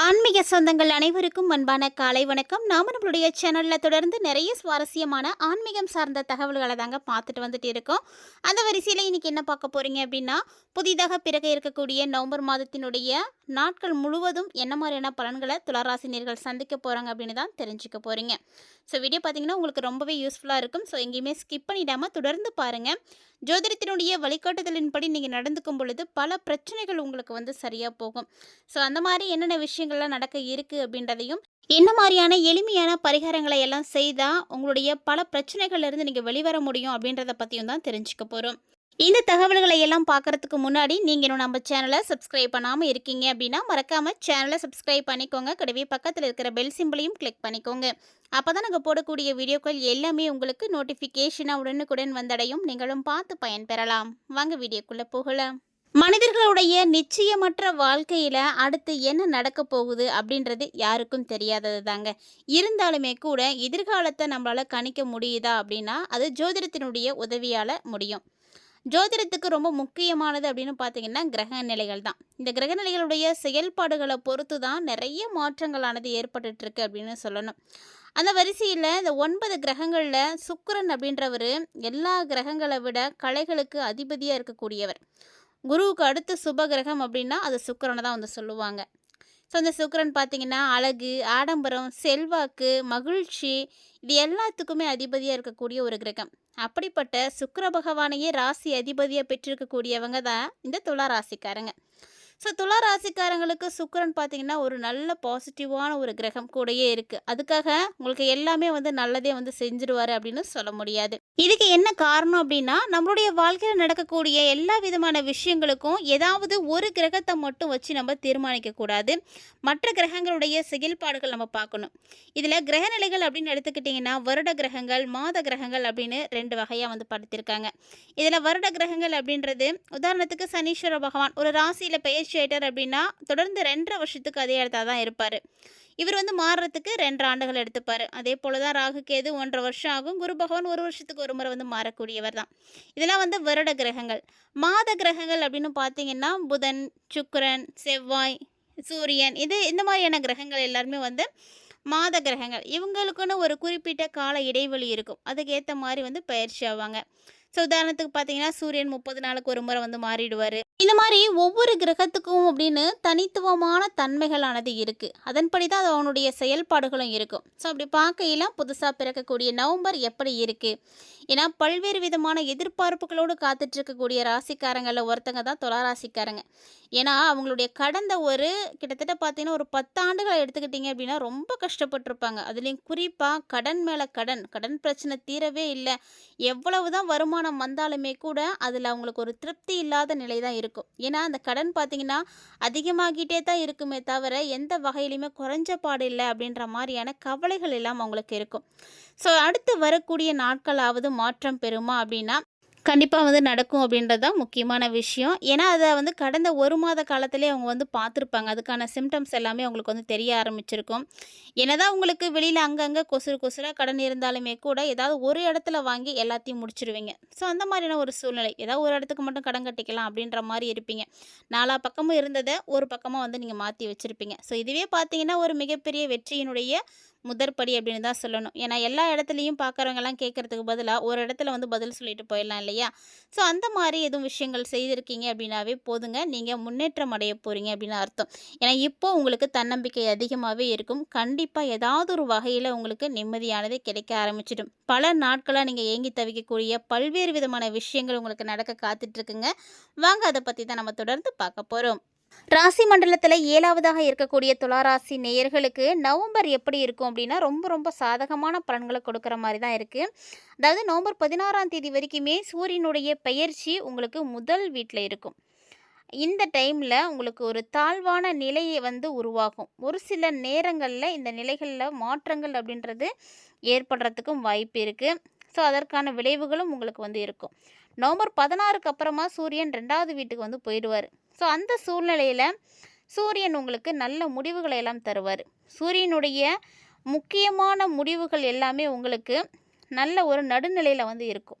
ஆன்மீக சொந்தங்கள் அனைவருக்கும் அன்பான காலை வணக்கம். நாம நம்மளுடைய சேனலில் தொடர்ந்து நிறைய சுவாரஸ்யமான ஆன்மீகம் சார்ந்த தகவல்களை தாங்க பார்த்துட்டு வந்துட்டு இருக்கோம். அந்த வரிசையில் இன்னைக்கு என்ன பார்க்க போறீங்க அப்படின்னா புதிதாக பிறகு இருக்கக்கூடிய நவம்பர் மாதத்தினுடைய நாட்கள் முழுவதும் என்ன மாதிரியான பலன்களை துளராசினியர்கள் சந்திக்க போகிறாங்க அப்படின்னு தான் தெரிஞ்சுக்க போகிறீங்க ஸோ வீடியோ பார்த்தீங்கன்னா உங்களுக்கு ரொம்பவே யூஸ்ஃபுல்லாக இருக்கும். ஸோ எங்கேயுமே ஸ்கிப் பண்ணிடாமல் தொடர்ந்து பாருங்கள் ஜோதிடத்தினுடைய வழிகாட்டுதலின்படி நீங்கள் நடந்துக்கும் பொழுது பல பிரச்சனைகள் உங்களுக்கு வந்து சரியாக போகும். ஸோ அந்த மாதிரி என்னென்ன விஷயங்கள்லாம் நடக்க இருக்குது அப்படின்றதையும் என்ன மாதிரியான எளிமையான பரிகாரங்களை எல்லாம் செய்தால் உங்களுடைய பல பிரச்சனைகள்லேருந்து நீங்கள் வெளிவர முடியும் அப்படின்றத பற்றியும் தான் தெரிஞ்சுக்க போகிறோம் இந்த தகவல்களை எல்லாம் பார்க்கறதுக்கு முன்னாடி நீங்கள் இன்னும் நம்ம சேனலை சப்ஸ்கிரைப் பண்ணாமல் இருக்கீங்க அப்படின்னா மறக்காமல் சேனலை சப்ஸ்கிரைப் பண்ணிக்கோங்க. கூடவே பக்கத்தில் இருக்கிற பெல் சிம்பிளையும் கிளிக் பண்ணிக்கோங்க. அப்போ தான் நாங்கள் போடக்கூடிய வீடியோக்கள் எல்லாமே உங்களுக்கு நோட்டிஃபிகேஷனாக உடனுக்குடன் வந்தடையும். நீங்களும் பார்த்து பயன்பெறலாம். வாங்க வீடியோக்குள்ளே போகலாம். மனிதர்களுடைய நிச்சயமற்ற வாழ்க்கையில் அடுத்து என்ன நடக்க போகுது அப்படின்றது யாருக்கும் தெரியாதது தாங்க. இருந்தாலுமே கூட எதிர்காலத்தை நம்மளால் கணிக்க முடியுதா அப்படின்னா அது ஜோதிடத்தினுடைய உதவியால் முடியும். ஜோதிடத்துக்கு ரொம்ப முக்கியமானது அப்படின்னு பார்த்தீங்கன்னா கிரக நிலைகள் தான். இந்த கிரக நிலைகளுடைய செயல்பாடுகளை பொறுத்து தான் நிறைய மாற்றங்களானது ஏற்பட்டுட்டு இருக்கு அப்படின்னு சொல்லணும். அந்த வரிசையில் இந்த ஒன்பது கிரகங்களில் சுக்கரன் அப்படின்றவர் எல்லா கிரகங்களை விட கலைகளுக்கு அதிபதியாக இருக்கக்கூடியவர். குருவுக்கு அடுத்து சுப கிரகம் அப்படின்னா அது சுக்கரனை தான் வந்து சொல்லுவாங்க. ஸோ அந்த சுக்கரன் பார்த்தீங்கன்னா அழகு ஆடம்பரம் செல்வாக்கு மகிழ்ச்சி இது எல்லாத்துக்குமே அதிபதியாக இருக்கக்கூடிய ஒரு கிரகம். அப்படிப்பட்ட சுக்கர பகவானையே ராசி அதிபதியாக பெற்றிருக்கக்கூடியவங்க தான் இந்த துலா ராசிக்காரங்க. ஸோ துலா ராசிக்காரங்களுக்கு சுக்கரன் பார்த்தீங்கன்னா ஒரு நல்ல பாசிட்டிவான ஒரு கிரகம் கூடயே இருக்குது அதுக்காக உங்களுக்கு எல்லாமே வந்து நல்லதே வந்து செஞ்சிருவார் அப்படின்னு சொல்ல முடியாது. இதுக்கு என்ன காரணம் அப்படின்னா நம்மளுடைய வாழ்க்கையில் நடக்கக்கூடிய எல்லா விதமான விஷயங்களுக்கும் ஏதாவது ஒரு கிரகத்தை மட்டும் வச்சு நம்ம தீர்மானிக்கக்கூடாது மற்ற கிரகங்களுடைய செயல்பாடுகள் நம்ம பார்க்கணும். இதில் கிரகநிலைகள் அப்படின்னு எடுத்துக்கிட்டிங்கன்னா வருட கிரகங்கள் மாத கிரகங்கள் அப்படின்னு ரெண்டு வகையாக வந்து படுத்திருக்காங்க இதில் வருட கிரகங்கள் அப்படின்றது உதாரணத்துக்கு சனீஸ்வர பகவான் ஒரு ராசியில் பெயர் ஆயிட்டார் அப்படின்னா தொடர்ந்து ரெண்டரை வருஷத்துக்கு அதே இடத்துல தான் இருப்பார். இவர் வந்து மாறுறதுக்கு ரெண்டு ஆண்டுகள் எடுத்துப்பார். அதே போல தான் ராகு கேது ஒன்றரை வருஷம் ஆகும். குரு பகவான் ஒரு வருஷத்துக்கு ஒரு முறை வந்து மாறக்கூடியவர் தான். இதெல்லாம் வந்து வருட கிரகங்கள். மாத கிரகங்கள் அப்படின்னு பார்த்தீங்கன்னா புதன் சுக்கரன் செவ்வாய் சூரியன் இது இந்த மாதிரியான கிரகங்கள் எல்லாருமே வந்து மாத கிரகங்கள். இவங்களுக்குன்னு ஒரு குறிப்பிட்ட கால இடைவெளி இருக்கும். அதுக்கேற்ற மாதிரி வந்து பயிற்சி ஆவாங்க. ஸோ உதாரணத்துக்கு பார்த்தீங்கன்னா சூரியன் முப்பது நாளுக்கு ஒரு முறை வந்து மாறிடுவார். இந்த மாதிரி ஒவ்வொரு கிரகத்துக்கும் அப்படின்னு தனித்துவமான தன்மைகளானது இருக்குது அதன்படி தான் அது அவனுடைய செயல்பாடுகளும் இருக்கும். ஸோ அப்படி பார்க்கையில புதுசாக பிறக்கக்கூடிய நவம்பர் எப்படி இருக்குது ஏன்னா பல்வேறு விதமான எதிர்பார்ப்புகளோடு காத்துட்ருக்கக்கூடிய ராசிக்காரங்களில் ஒருத்தங்க தான் துலா ராசிக்காரங்க. ஏன்னா அவங்களுடைய கடந்த ஒரு கிட்டத்தட்ட பார்த்தீங்கன்னா ஒரு பத்தாண்டுகளை எடுத்துக்கிட்டிங்க அப்படின்னா ரொம்ப கஷ்டப்பட்டிருப்பாங்க. அதுலேயும் குறிப்பாக கடன் மேலே கடன் கடன் பிரச்சனை தீரவே இல்லை. எவ்வளவு தான் வருமானம் வந்தாலுமே கூட அதில் அவங்களுக்கு ஒரு திருப்தி இல்லாத நிலை தான் இருக்கும். ஏன்னா அந்த கடன் பார்த்தீங்கன்னா அதிகமாகிட்டே தான் இருக்குமே தவிர எந்த வகையிலையுமே குறைஞ்ச பாடு இல்லை அப்படின்ற மாதிரியான கவலைகள் எல்லாம் அவங்களுக்கு இருக்கும். ஸோ அடுத்து வரக்கூடிய நாட்களாவது மாற்றம் பெறுமா அப்படின்னா கண்டிப்பாக வந்து நடக்கும் அப்படின்றது தான் முக்கியமான விஷயம். ஏன்னா அதை வந்து கடந்த ஒரு மாத காலத்திலே அவங்க வந்து பார்த்துருப்பாங்க. அதுக்கான சிம்டம்ஸ் எல்லாமே அவங்களுக்கு வந்து தெரிய ஆரம்பிச்சிருக்கும். என்னதான் உங்களுக்கு வெளியில் அங்கங்கே கொசுறு கொசுராக கடன் இருந்தாலுமே கூட ஏதாவது ஒரு இடத்துல வாங்கி எல்லாத்தையும் முடிச்சிருவீங்க. ஸோ அந்த மாதிரியான ஒரு சூழ்நிலை. ஏதாவது ஒரு இடத்துக்கு மட்டும் கடன் கட்டிக்கலாம் அப்படின்ற மாதிரி இருப்பீங்க. நாலா பக்கமும் இருந்ததை ஒரு பக்கமாக வந்து நீங்கள் மாற்றி வச்சுருப்பீங்க. ஸோ இதுவே பார்த்தீங்கன்னா ஒரு மிகப்பெரிய வெற்றியினுடைய முதற்படி அப்படின்னு தான் சொல்லணும். ஏன்னா எல்லா இடத்துலையும் பார்க்குறவங்கலாம் கேட்குறதுக்கு பதிலாக ஒரு இடத்துல வந்து பதில் சொல்லிட்டு போயிடலாம் இல்லையா? ஸோ அந்த மாதிரி எதுவும் விஷயங்கள் செய்திருக்கீங்க அப்படின்னாவே போதுங்க. நீங்கள் முன்னேற்றம் அடைய போகிறீங்க அப்படின்னு அர்த்தம். ஏன்னா இப்போ உங்களுக்கு தன்னம்பிக்கை அதிகமாகவே இருக்கும். கண்டிப்பாக ஏதாவது ஒரு வகையில் உங்களுக்கு நிம்மதியானது கிடைக்க ஆரம்பிச்சிடும். பல நாட்களாக நீங்கள் ஏங்கி தவிக்கக்கூடிய பல்வேறு விதமான விஷயங்கள் உங்களுக்கு நடக்க காத்துட்ருக்குங்க வாங்க அதை பற்றி தான் நம்ம தொடர்ந்து பார்க்க போகிறோம் ராசி மண்டலத்தில் ஏழாவதாக இருக்கக்கூடிய துளாராசி நேயர்களுக்கு நவம்பர் எப்படி இருக்கும் அப்படின்னா ரொம்ப ரொம்ப சாதகமான பலன்களை கொடுக்குற மாதிரி தான் இருக்குது அதாவது நவம்பர் பதினாறாம் தேதி வரைக்குமே சூரியனுடைய பெயர்ச்சி உங்களுக்கு முதல் வீட்டில் இருக்கும். இந்த டைமில் உங்களுக்கு ஒரு தாழ்வான நிலையை வந்து உருவாகும். ஒரு சில நேரங்களில் இந்த நிலைகளில் மாற்றங்கள் அப்படின்றது ஏற்படுறதுக்கும் வாய்ப்பு இருக்குது ஸோ அதற்கான விளைவுகளும் உங்களுக்கு வந்து இருக்கும். நவம்பர் பதினாறுக்கு அப்புறமா சூரியன் ரெண்டாவது வீட்டுக்கு வந்து போயிடுவார். ஸோ அந்த சூழ்நிலையில் சூரியன் உங்களுக்கு நல்ல முடிவுகளை எல்லாம் தருவார். சூரியனுடைய முக்கியமான முடிவுகள் எல்லாமே உங்களுக்கு நல்ல ஒரு நடுநிலையில் வந்து இருக்கும்.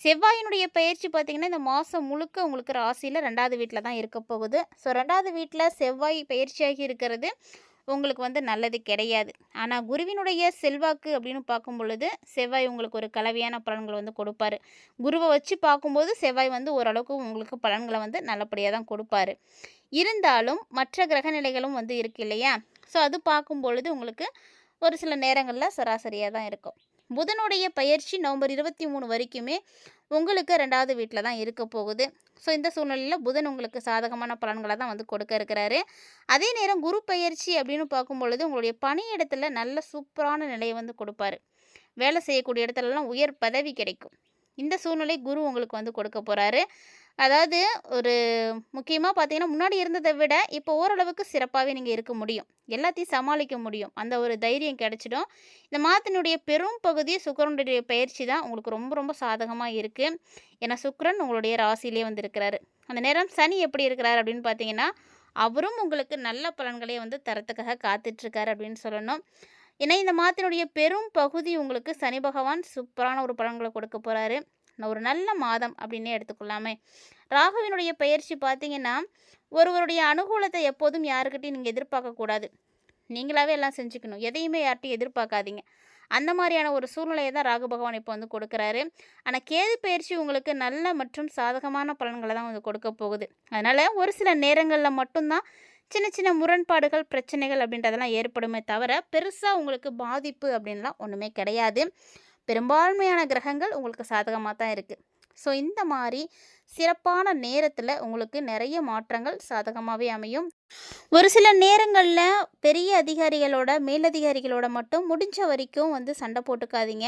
செவ்வாயினுடைய பயிற்சி பார்த்தீங்கன்னா, இந்த மாதம் முழுக்க உங்களுக்கு ராசியில் ரெண்டாவது வீட்டில் தான் இருக்க போகுது. ஸோ ரெண்டாவது வீட்டில் செவ்வாய் பயிற்சியாகி இருக்கிறது. உங்களுக்கு வந்து நல்லது கிடையாது. ஆனால் குருவினுடைய செல்வாக்கு அப்படின்னு பார்க்கும் பொழுது, செவ்வாய் உங்களுக்கு ஒரு கலவையான பலன்களை வந்து கொடுப்பாரு. குருவை வச்சு பார்க்கும்போது செவ்வாய் வந்து ஓரளவுக்கு உங்களுக்கு பலன்களை வந்து நல்லபடியாக தான் கொடுப்பாரு. இருந்தாலும் மற்ற கிரக நிலைகளும் வந்து இருக்கு இல்லையா? ஸோ அது பார்க்கும் பொழுது உங்களுக்கு ஒரு சில நேரங்களில் சராசரியாக தான் இருக்கும். புதனுடைய பயிற்சி நவம்பர் 23 வரைக்குமே உங்களுக்கு ரெண்டாவது வீட்டில் தான் இருக்க போகுது. ஸோ இந்த சூழ்நிலையில் புதன் உங்களுக்கு சாதகமான பலன்களை தான் வந்து கொடுக்க இருக்கிறாரு. அதே நேரம் குரு பயிற்சி அப்படின்னு பார்க்கும் பொழுது, உங்களுடைய இடத்துல நல்ல சூப்பரான நிலையை வந்து கொடுப்பாரு. வேலை செய்யக்கூடிய இடத்துலலாம் உயர் பதவி கிடைக்கும். இந்த சூழ்நிலை குரு உங்களுக்கு வந்து கொடுக்க போகிறாரு அதாவது ஒரு முக்கியமாக பார்த்தீங்கன்னா, முன்னாடி இருந்ததை விட இப்போ ஓரளவுக்கு சிறப்பாகவே நீங்கள் இருக்க முடியும். எல்லாத்தையும் சமாளிக்க முடியும். அந்த ஒரு தைரியம் கிடைச்சிடும். இந்த மாதத்தினுடைய பெரும் பகுதி சுக்கரனுடைய பயிற்சி தான் உங்களுக்கு ரொம்ப ரொம்ப சாதகமாக இருக்குது ஏன்னா சுக்கரன் உங்களுடைய ராசிலே வந்திருக்கிறாரு அந்த நேரம் சனி எப்படி இருக்கிறார் அப்படின்னு பார்த்தீங்கன்னா, அவரும் உங்களுக்கு நல்ல பலன்களை வந்து தரத்துக்காக காத்துட்ருக்காரு அப்படின்னு சொல்லணும். ஏன்னா இந்த மாதத்தினுடைய பெரும் பகுதி உங்களுக்கு சனி பகவான் சூப்பரான ஒரு பலன்களை கொடுக்க போகிறாரு ஒரு நல்ல மாதம் அப்படின்னே எடுத்துக்கொள்ளாமே ராகுவினுடைய பயிற்சி பார்த்தீங்கன்னா, ஒருவருடைய அனுகூலத்தை எப்போதும் யாருக்கிட்டையும் நீங்கள் எதிர்பார்க்கக்கூடாது. நீங்களாவே எல்லாம் செஞ்சுக்கணும். எதையுமே யார்கிட்டையும் எதிர்பார்க்காதீங்க. அந்த மாதிரியான ஒரு சூழ்நிலையை தான் ராகு பகவான் இப்போ வந்து கொடுக்குறாரு. ஆனால் கேது பயிற்சி உங்களுக்கு நல்ல மற்றும் சாதகமான பலன்களை தான் வந்து கொடுக்க போகுது. அதனால் ஒரு சில நேரங்களில் மட்டும்தான் சின்ன சின்ன முரண்பாடுகள், பிரச்சனைகள் அப்படின்றதெல்லாம் ஏற்படுமே தவிர, பெருசாக உங்களுக்கு பாதிப்பு அப்படின்லாம் ஒன்றுமே கிடையாது. பெரும்பான்மையான கிரகங்கள் உங்களுக்கு சாதகமாக தான் இருக்குது ஸோ இந்த மாதிரி சிறப்பான நேரத்தில் உங்களுக்கு நிறைய மாற்றங்கள் சாதகமாகவே அமையும். ஒரு சில நேரங்களில் பெரிய அதிகாரிகளோட, மேலதிகாரிகளோட மட்டும் முடிஞ்ச வரைக்கும் வந்து சண்டை போட்டுக்காதீங்க.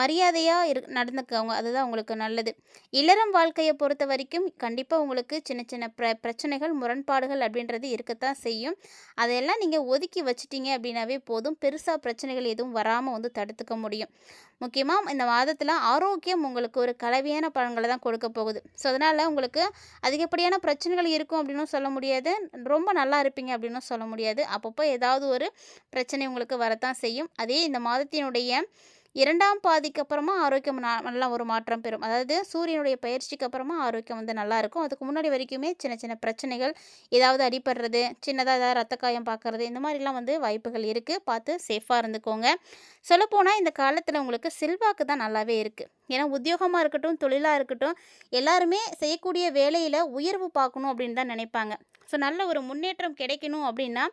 மரியாதையாக இரு நடந்துக்கவங்க அதுதான் உங்களுக்கு நல்லது. இளறம் வாழ்க்கையை பொறுத்த வரைக்கும் கண்டிப்பாக உங்களுக்கு சின்ன சின்ன பிர பிரச்சனைகள், முரண்பாடுகள் அப்படின்றது இருக்கத்தான் செய்யும். அதையெல்லாம் நீங்கள் ஒதுக்கி வச்சிட்டிங்க அப்படின்னாவே போதும். பெருசாக பிரச்சனைகள் எதுவும் வராமல் வந்து தடுத்துக்க முடியும். முக்கியமாக இந்த மாதத்தில் ஆரோக்கியம் உங்களுக்கு ஒரு கலவையான பலன்களை தான் கொடுக்க போகுது. ஸோ அதனால் உங்களுக்கு அதிகப்படியான பிரச்சனைகள் இருக்கும் அப்படின்னும் சொல்ல முடியாது. ரொம்ப நல்லா இருப்பீங்க அப்படின்னும் சொல்ல முடியாது. அப்பப்போ ஏதாவது ஒரு பிரச்சனை உங்களுக்கு வரத்தான் செய்யும். அதே இந்த மாதத்தினுடைய இரண்டாம் பாதிக்கு அப்புறமா ஆரோக்கியம் நல்லா ஒரு மாற்றம் பெறும். அதாவது சூரியனுடைய பயிற்சிக்கு அப்புறமா ஆரோக்கியம் வந்து நல்லாயிருக்கும். அதுக்கு முன்னாடி வரைக்குமே சின்ன சின்ன பிரச்சனைகள், ஏதாவது அடிபடுறது, சின்னதாக ஏதாவது ரத்த காயம் பார்க்கறது, இந்த மாதிரிலாம் வந்து வாய்ப்புகள் இருக்குது பார்த்து சேஃபாக இருந்துக்கோங்க. சொல்லப்போனால் இந்த காலத்தில் உங்களுக்கு செல்வாக்கு தான் நல்லாவே இருக்குது ஏன்னா உத்தியோகமாக இருக்கட்டும், தொழிலாக இருக்கட்டும், எல்லாருமே செய்யக்கூடிய வேலையில் உயர்வு பார்க்கணும் அப்படின்னு தான் நினைப்பாங்க. ஸோ நல்ல ஒரு முன்னேற்றம் கிடைக்கணும் அப்படின்னா,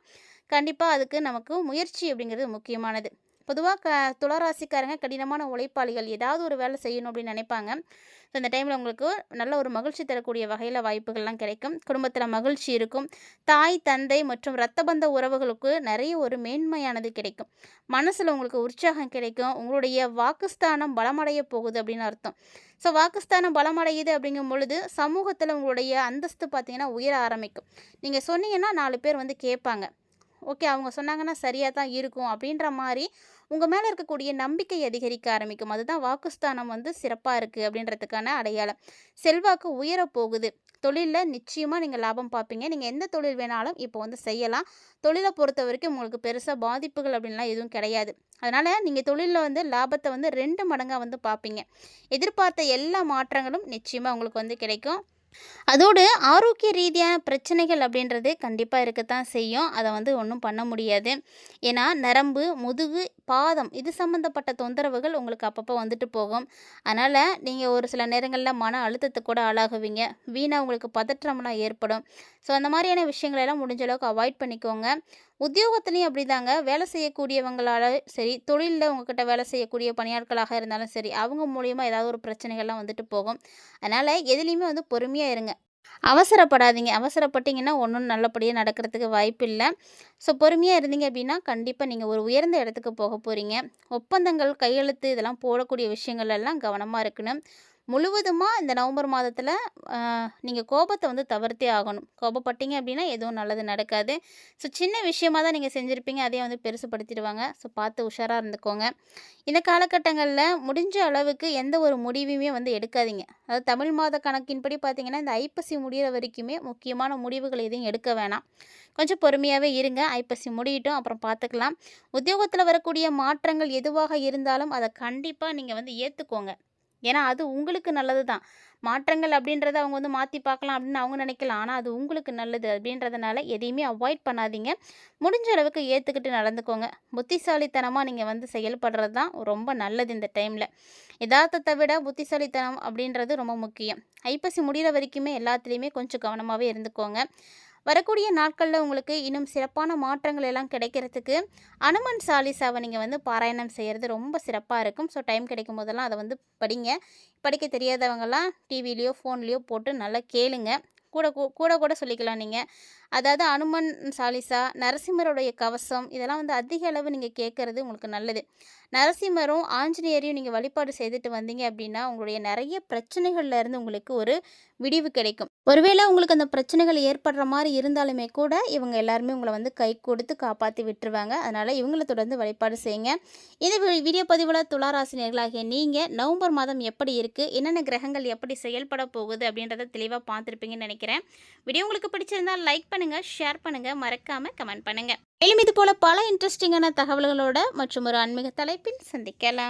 கண்டிப்பாக அதுக்கு நமக்கு முயற்சி அப்படிங்கிறது முக்கியமானது. பொதுவாக க துளராசிக்காரங்க கடினமான உழைப்பாளிகள். ஏதாவது ஒரு வேலை செய்யணும் அப்படின்னு நினைப்பாங்க. ஸோ இந்த டைமில் உங்களுக்கு நல்ல ஒரு மகிழ்ச்சி தரக்கூடிய வகையில் வாய்ப்புகள்லாம் கிடைக்கும். குடும்பத்தில் மகிழ்ச்சி இருக்கும். தாய், தந்தை மற்றும் ரத்த பந்த உறவுகளுக்கு நிறைய ஒரு மேன்மையானது கிடைக்கும். மனசில் உங்களுக்கு உற்சாகம் கிடைக்கும். உங்களுடைய வாக்குஸ்தானம் பலமடைய போகுது அப்படின்னு அர்த்தம். ஸோ வாக்குஸ்தானம் பலமடையுது அப்படிங்கும் பொழுது, சமூகத்தில் உங்களுடைய அந்தஸ்து பார்த்தீங்கன்னா உயர ஆரம்பிக்கும். நீங்கள் சொன்னீங்கன்னா நாலு பேர் வந்து கேட்பாங்க. ஓகே அவங்க சொன்னாங்கன்னா சரியாக தான் இருக்கும் அப்படின்ற மாதிரி உங்கள் மேலே இருக்கக்கூடிய நம்பிக்கை அதிகரிக்க ஆரம்பிக்கும். அதுதான் வாக்குஸ்தானம் வந்து சிறப்பாக இருக்குது அப்படின்றதுக்கான அடையாளம். செல்வாக்கு உயர போகுது. தொழிலில் நிச்சயமாக நீங்கள் லாபம் பார்ப்பீங்க. நீங்கள் எந்த தொழில் வேணாலும் இப்போ வந்து செய்யலாம். தொழிலை பொறுத்த வரைக்கும் உங்களுக்கு பெருசாக பாதிப்புகள் அப்படின்லாம் எதுவும் கிடையாது. அதனால் நீங்கள் தொழிலில் வந்து லாபத்தை வந்து ரெண்டு மடங்காக வந்து பார்ப்பீங்க. எதிர்பார்த்த எல்லா மாற்றங்களும் நிச்சயமாக உங்களுக்கு வந்து கிடைக்கும். அதோடு ஆரோக்கிய ரீதியான பிரச்சனைகள் அப்படின்றது கண்டிப்பாக இருக்கத்தான் செய்யும். அதை வந்து ஒன்றும் பண்ண முடியாது. ஏன்னா நரம்பு, முதுகு, பாதம் இது சம்மந்தப்பட்ட தொந்தரவுகள் உங்களுக்கு அப்பப்போ வந்துட்டு போகும். அதனால் நீங்கள் ஒரு சில நேரங்களில் மன அழுத்தத்துக்கு கூட ஆளாகுவீங்க. வீணாக உங்களுக்கு பதற்றம்லாம் ஏற்படும். ஸோ அந்த மாதிரியான விஷயங்களெல்லாம் முடிஞ்ச அளவுக்கு அவாய்ட் பண்ணிக்கோங்க. உத்தியோகத்திலயும் அப்படிதாங்க. வேலை செய்யக்கூடியவங்களால சரி, தொழிலில் உங்ககிட்ட வேலை செய்யக்கூடிய பணியாட்களாக இருந்தாலும் சரி, அவங்க மூலியமாக ஏதாவது ஒரு பிரச்சனைகள்லாம் வந்துட்டு போகும். அதனால் எதுலேயுமே வந்து பொறுமையாக இருங்க. அவசரப்படாதீங்க. அவசரப்பட்டீங்கன்னா ஒன்றும் நல்லபடியாக நடக்கிறதுக்கு வாய்ப்பில்ல. ஸோ பொறுமையாக இருந்தீங்க அப்படின்னா, கண்டிப்பாக நீங்கள் ஒரு உயர்ந்த இடத்துக்கு போக போகிறீங்க ஒப்பந்தங்கள், கையெழுத்து இதெல்லாம் போடக்கூடிய விஷயங்கள் எல்லாம் கவனமாக இருக்கணும். முழுவதுமாக இந்த நவம்பர் மாதத்தில் நீங்கள் கோபத்தை வந்து தவிர்த்தே ஆகணும். கோபப்பட்டீங்க அப்படின்னா எதுவும் நல்லது நடக்காது. ஸோ சின்ன விஷயமா தான் நீங்கள் செஞ்சுருப்பீங்க அதையே வந்து பெருசுப்படுத்திடுவாங்க ஸோ பார்த்து உஷாராக இருந்துக்கோங்க. இந்த காலகட்டங்களில் முடிஞ்ச அளவுக்கு எந்த ஒரு முடிவுமே வந்து எடுக்காதீங்க. அதாவது தமிழ் மாத கணக்கின்படி பார்த்தீங்கன்னா, இந்த ஐப்பசி முடிகிற வரைக்குமே முக்கியமான முடிவுகள் எதையும் எடுக்க வேணாம். கொஞ்சம் பொறுமையாகவே இருங்க. ஐப்பசி முடியட்டும். அப்புறம் பார்த்துக்கலாம். உத்தியோகத்தில் வரக்கூடிய மாற்றங்கள் எதுவாக இருந்தாலும் அதை கண்டிப்பாக நீங்கள் வந்து ஏற்றுக்கோங்க ஏன்னா அது உங்களுக்கு நல்லது தான். மாற்றங்கள் அப்படின்றத அவங்க வந்து மாற்றி பார்க்கலாம் அப்படின்னு அவங்க நினைக்கலாம் ஆனால் அது உங்களுக்கு நல்லது அப்படின்றதுனால எதையுமே அவாய்ட் பண்ணாதீங்க. முடிஞ்ச அளவுக்கு ஏற்றுக்கிட்டு நடந்துக்கோங்க. புத்திசாலித்தனமாக நீங்கள் வந்து செயல்படுறது தான் ரொம்ப நல்லது இந்த டைமில் யதார்த்தத்தை விட புத்திசாலித்தனம் அப்படின்றது ரொம்ப முக்கியம். ஐப்பசி முடிகிற வரைக்குமே எல்லாத்துலேயுமே கொஞ்சம் கவனமாகவே இருந்துக்கோங்க. வரக்கூடிய நாட்களில் உங்களுக்கு இன்னும் சிறப்பான மாற்றங்கள் எல்லாம் கிடைக்கிறதுக்கு அனுமன் சாலிசாவை நீங்கள் வந்து பாராயணம் செய்கிறது ரொம்ப சிறப்பாக இருக்கும். ஸோ டைம் கிடைக்கும் போதெல்லாம் அதை வந்து படிங்க. படிக்க தெரியாதவங்கெல்லாம் டிவிலேயோ ஃபோன்லேயோ போட்டு நல்லா கேளுங்க. கூட கூ- கூட கூட சொல்லிக்கலாம் நீங்கள் அதாவது அனுமன் சாலிசா நரசிம்மருடைய கவசம் இதெல்லாம் வந்து அதிக அளவு நீங்கள் கேட்குறது உங்களுக்கு நல்லது. நரசிம்மரும் ஆஞ்சநேயரையும் நீங்கள் வழிபாடு செய்துட்டு வந்தீங்க அப்படின்னா உங்களுடைய நிறைய பிரச்சனைகள்ல இருந்து உங்களுக்கு ஒரு விடிவு கிடைக்கும். ஒருவேளை உங்களுக்கு அந்த பிரச்சனைகள் ஏற்படுற மாதிரி இருந்தாலுமே கூட இவங்க எல்லாருமே உங்களை வந்து கை கொடுத்து காப்பாற்றி விட்டுருவாங்க. அதனால் இவங்களை தொடர்ந்து வழிபாடு செய்யுங்க. இந்த வீடியோ பதிவில் துளாராசினியர்களாகிய நீங்கள் நவம்பர் மாதம் எப்படி இருக்குது என்னென்ன கிரகங்கள் எப்படி செயல்பட போகுது அப்படின்றத தெளிவாக பார்த்துருப்பீங்கன்னு நினைக்கிறேன். வீடியோ உங்களுக்கு பிடிச்சிருந்தா லைக் பண்ணி பண்ணுங்கள் ஷேர் பண்ணுங்கள் மறக்காமல் கமெண்ட் பண்ணுங்கள் மேலும் இது போல் பல இன்ட்ரெஸ்டிங்கான தகவல்களோட மற்றும் ஒரு ஆன்மீக தலைப்பில் சந்திக்கலாம்.